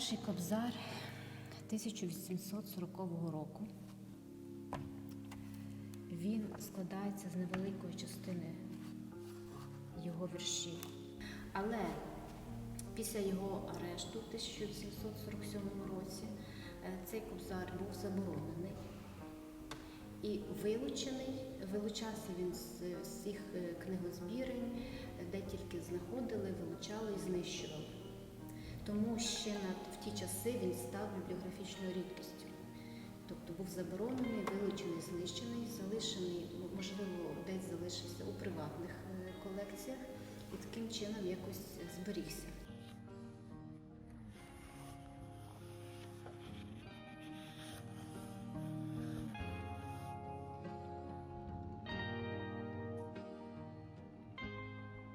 Перший кобзар 1840 року. Він складається з невеликої частини його віршів. Але після його арешту в 1747 році е, цей кобзар був заборонений і вилучений. Вилучався він з всіх е, книгозбірень, де тільки знаходили, вилучали і знищували. Тому ще на, в ті часи він став бібліографічною рідкістю. Тобто був заборонений, вилучений, знищений, залишений, можливо, десь залишився у приватних е, колекціях і таким чином якось зберігся.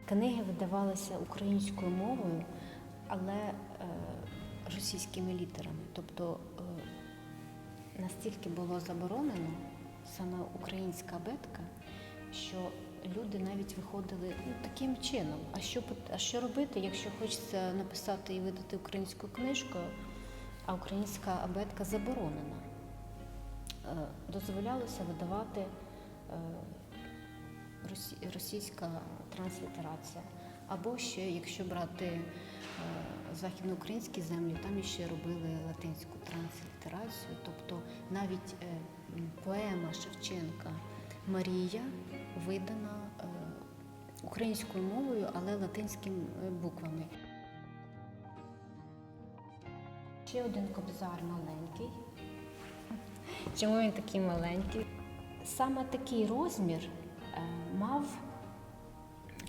Книги видавалися українською мовою, але е, російськими літерами. Тобто е, настільки було заборонено саме українська абетка, що люди навіть виходили ну, таким чином. А що, а що робити, якщо хочеться написати і видати українську книжку, а українська абетка заборонена? Е, Дозволялося видавати е, російська транслітерація. Або ще, якщо брати е, західноукраїнські землі, там ще робили латинську транслітерацію. Тобто навіть е, поема Шевченка Марія видана е, українською мовою, але латинськими буквами. Ще один кобзар маленький. Чому він такий маленький? Саме такий розмір мав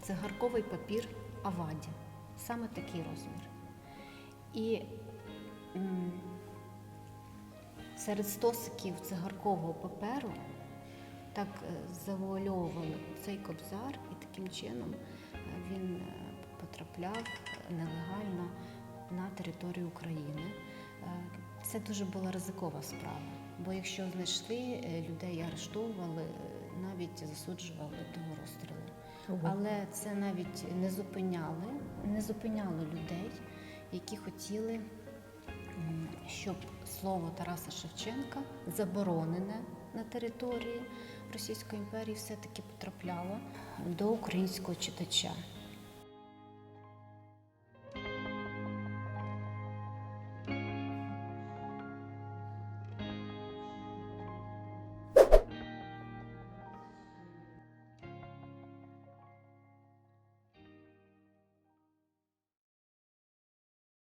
цигарковий папір Аваді. Саме такий розмір. І серед стосиків цигаркового паперу так е, завуальовували цей кобзар, і таким чином е, він е, потрапляв нелегально на територію України. Це дуже була ризикова справа, бо якщо знайшли, людей арештовували, навіть засуджували до розстрілу. Але це навіть не зупиняли, не зупиняло людей, які хотіли, щоб слово Тараса Шевченка заборонене на території Російської імперії все-таки потрапляло до українського читача.